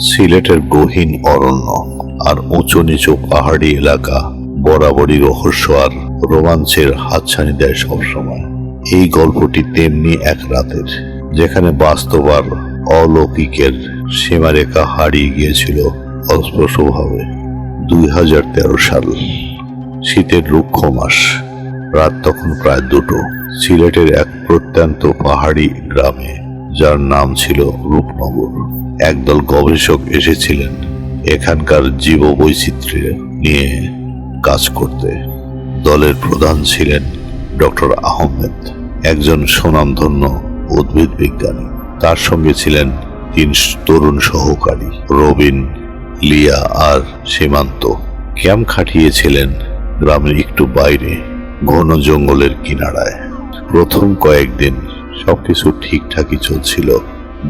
সিলেটের গহীন অরণ্য আর উঁচু নিচু পাহাড়ি এলাকা বরাবরই রহস্য আর রোমাঞ্চের হাতছানি দেয় সবসময়। এই গল্পটি তেমনি এক রাতের, যেখানে বাস্তব আর অলৌকিকের সীমারেখা হারিয়ে গিয়েছিল অস্পষ্টভাবে। দুই হাজার তেরো সাল, শীতের রুক্ষ মাস, রাত তখন প্রায় দুটো, সিলেটের এক প্রত্যন্ত পাহাড়ি গ্রামে, যার নাম ছিল রূপনগর। একদল গবেষক এসেছিলেন এখানকার জীব বৈচিত্র্য নিয়ে কাজ করতে। দলের প্রধান ছিলেন ডক্টর আহমেদ, একজন সুনামধন্য উদ্ভিদ বিজ্ঞানী। তার সঙ্গে ছিলেন তিন তরুণ সহকারী, রবিন, লিয়া আর সীমান্ত। ক্যাম্প খাটিয়েছিলেন গ্রামের একটু বাইরে, ঘন জঙ্গলের কিনারায়। প্রথম কয়েকদিন সবকিছু ঠিকঠাকই চলছিল।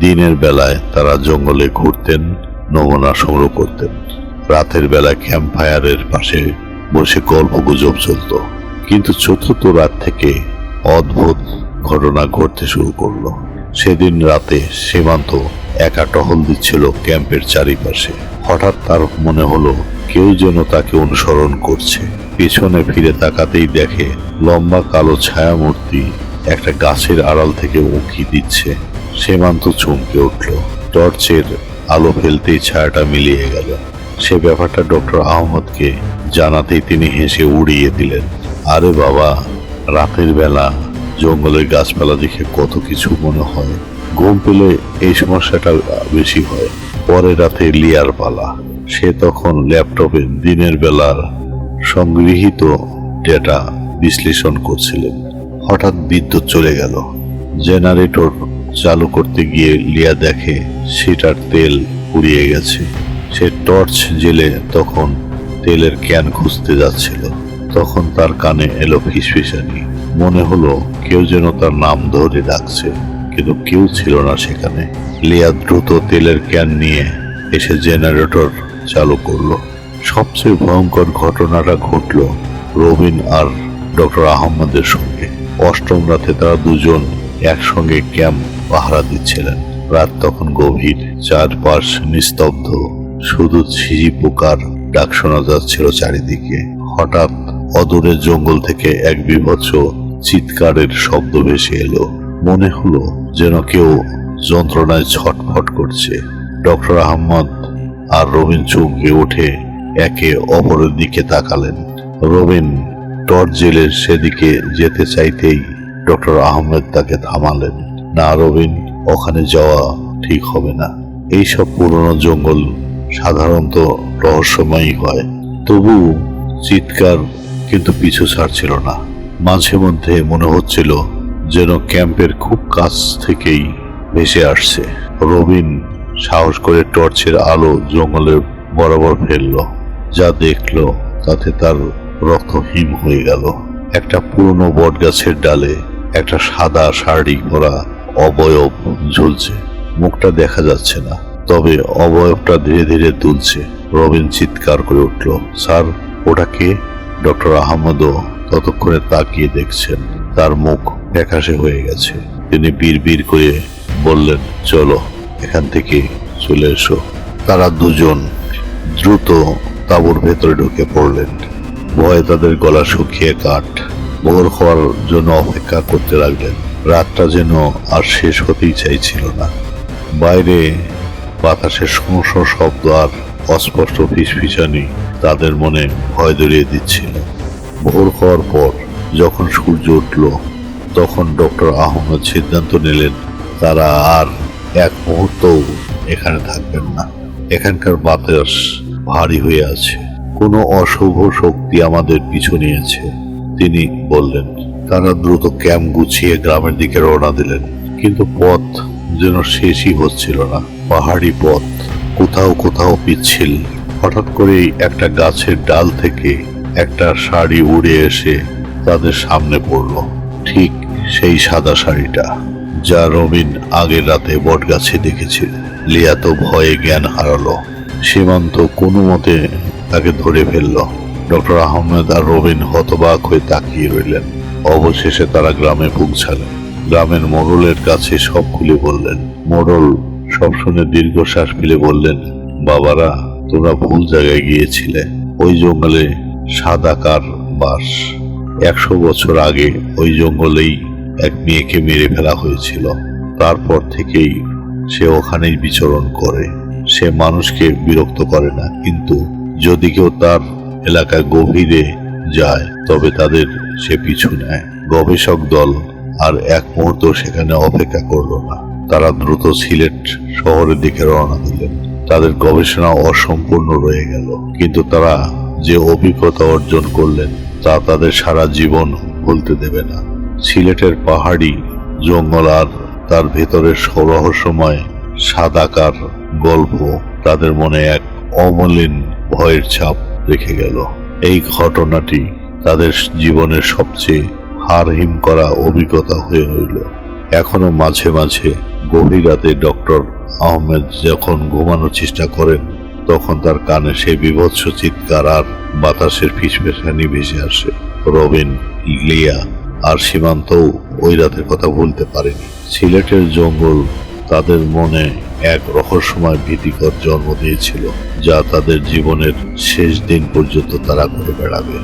দিনের বেলায় তারা জঙ্গলে ঘুরতেন, নমুনা সংগ্রহ করতেন। রাতের বেলায় ক্যাম্প ফায়ারের পাশে বসে গল্প গুজব চলত। কিন্তু চতুর্থ রাত থেকে অদ্ভুত ঘটনা ঘটতে শুরু করল। সেদিন রাতে সীমান্ত একা টহল দিচ্ছিল ক্যাম্পের চারিপাশে। হঠাৎ তার মনে হলো, কেউ যেন তাকে অনুসরণ করছে। পিছনে ফিরে তাকাতেই দেখে লম্বা কালো ছায়ামূর্তি একটা গাছের আড়াল থেকে উঁকি দিচ্ছে। সীমান্ত চমকে উঠল। টর্চের আলো ফেলতেই ছায়াটা মিলিয়ে গেল। সে ব্যাপারটা ডক্টর আহমদকে জানাতেই তিনি হেসে উড়িয়ে দিলেন। আরে বাবা, রাতের বেলা জঙ্গলের গাছপালা দেখে কত কিছু মনে হয়। ঘুম পেলে এই সমস্যাটা বেশি হয়। পরে রাতে লিয়ার পালা। সে তখন ল্যাপটপে দিনের বেলার সংগৃহীত ডেটা বিশ্লেষণ করছিলেন। হঠাৎ বিদ্যুৎ চলে গেল। জেনারেটর চালু করতে গিয়ে লিয়া দেখে সেটার তেল পুড়িয়ে গেছে। সে টর্চ জেলে তখন তেলের ক্যান খুঁজতে যাচ্ছিল। তখন তার কানে এলো ফিসফিসানি মনে হলো কেউ যেন তার নাম ধরে ডাকছে, কিন্তু কেউ ছিল না সেখানে। লিয়া দ্রুত তেলের ক্যান নিয়ে এসে জেনারেটর চালু করল। সবচেয়ে ভয়ঙ্কর ঘটনাটা ঘটলো রবিন আর ডক্টর আহমদের সঙ্গে। অষ্টম রাতে তারা দুজন একসঙ্গে ক্যাম্প পাহারা দিচ্ছিলেন। রাত তখন গভীর, চারপাশ নিস্তব্ধ। শুধু ঝিঝি পোকার ডাক শোনা যাচ্ছিল চারিদিকে। হঠাৎ অদূরের জঙ্গল থেকে এক বিভৎস চিৎকারের শব্দ ভেসে এলো। মনে হলো যেন কেউ যন্ত্রণায় ছটফট করছে। ডক্টর আহমদ আর রবিন চমকে উঠে একে অপরের দিকে তাকালেন। রবিন টর্চ জেলের সেদিকে যেতে চাইতেই ডক্টর আহমেদ তাকে থামালেন। না রবিন, ওখানে যাওয়া ঠিক হবে না। এইসব পুরনো জঙ্গল সাধারণত রহস্যময়ী হয়। তবু চিৎকার কিন্তু পিছু ছাড়ছিল না। মাঝে মধ্যে মনে হচ্ছিল যেন ক্যাম্পের খুব কাছ থেকেই ভেসে আসছে। রবিন সাহস করে টর্চের আলো জঙ্গলের বরাবর ফেলল, যা দেখল তাতে তার রক্ত হিম হয়ে গেল। একটা পুরনো বটগাছের ডালে একটা সাদা শাড়ি পরা অবয়ব ঝুলছে। মুখটা দেখা যাচ্ছে না, তবে অবয়বটা ধীরে ধীরে তুলছে রবিন চিৎকার করে উঠল, স্যার ওটাকে ডক্টর আহমদও ততক্ষণে তাকিয়ে দেখছেন, তার মুখ ফ্যাকাশে হয়ে গেছে। তিনি বিড় করে বললেন, চলো, এখান থেকে চলে এসো। তারা দুজন দ্রুত তাঁবুর ভেতরে ঢুকে পড়লেন। ভয়ে তাদের গলা শুকিয়ে কাঠ ভোর হওয়ার জন্য অপেক্ষা করতে লাগলেন। রাতটা যেন আর শেষ হতেই চাইছিল না। বাইরে বাতাসের সমস শব্দ আর অস্পষ্ট ফিসফিসানি তাদের মনে ভয় ধরিয়ে দিচ্ছিল। ভোর হওয়ার পর যখন সূর্য উঠল, তখন ডক্টর আহমদ সিদ্ধান্ত নিলেন, তারা আর এক মুহূর্তও এখানে থাকবেন না। এখানকার বাতাস ভারী হয়ে আছে। কোনো অশুভ শক্তি আমাদের পিছু নিয়েছে। তিনি বললেন, তারা দ্রুত ক্যাম্প গুছিয়ে গ্রামের দিকে রওনা দিলেন, কিন্তু পথ যেন শেষই হচ্ছিল না, পাহাড়ি পথ, কোথাও কোথাও পিচ্ছিল। হঠাৎ করেই একটা গাছের ডাল থেকে একটা শাড়ি উড়ে এসে তাদের সামনে পড়ল। ঠিক সেই সাদা শাড়িটা, যা রবিন আগের রাতে বটগাছে দেখেছিল। লিয়া তো ভয়ে জ্ঞান হারালো, সীমান্ত কোনো মতে তাকে ধরে ফেলল। ডক্টর আহমেদ আর রবিন হতবাক হয়ে তাকিয়ে রইলেন। অবশেষে তারা গ্রামে পৌঁছালেন। গ্রামের মোড়লের কাছে সব খুলে বললেন। মোড়ল সব শুনে দীর্ঘশ্বাস ফেলে বললেন, বাবারা, তোমরা ভুল জায়গায় গিয়েছিলে। ওই জঙ্গলে সাদাকার বাস। একশো বছর আগে ওই জঙ্গলেই এক মেয়েকে মেরে ফেলা হয়েছিল। তারপর থেকেই সে ওখানেই বিচরণ করে। সে মানুষকে বিরক্ত করে না, কিন্তু যদি কেউ তার এলাকায় গভীরে যায়, তবে তাদের সে পিছু নেয়। গবেষক দল আর এক মুহূর্ত সেখানে অপেক্ষা করল না। তারা দ্রুত সিলেট শহরের দিকে রওনা দিলেন। তাদের গবেষণা অসম্পূর্ণ রয়ে গেল, কিন্তু তারা যে অভিজ্ঞতা অর্জন করলেন, তা তাদের সারা জীবন ভুলতে দেবে না। সিলেটের পাহাড়ি জঙ্গল আর তার ভেতরের রহস্যময় সাদাকার গল্প তাদের মনে এক অমলিন ভয়ের ছাপ রেখে গেল। এই ঘটনাটি তাদের জীবনের সবচেয়ে হারহিম করা অভিজ্ঞতা হয়ে রইল। এখনও মাঝে মাঝে গভীর রাতে ডক্টর আহমেদ যখন ঘুমানোর চেষ্টা করেন, তখন তার কানে সেই বিভৎস চিৎকার আর বাতাসের ফিসফেসানি ভেসে আসে। রবিন, লিয়া আর সীমান্তও ওই রাতের কথা ভুলতে পারেনি। সিলেটের জঙ্গল তাদের মনে এক রহস্যময় ভীতিকর জন্ম দিয়েছিল, যা তাদের জীবনের শেষ দিন পর্যন্ত তারা ঘুরে বেড়াবে।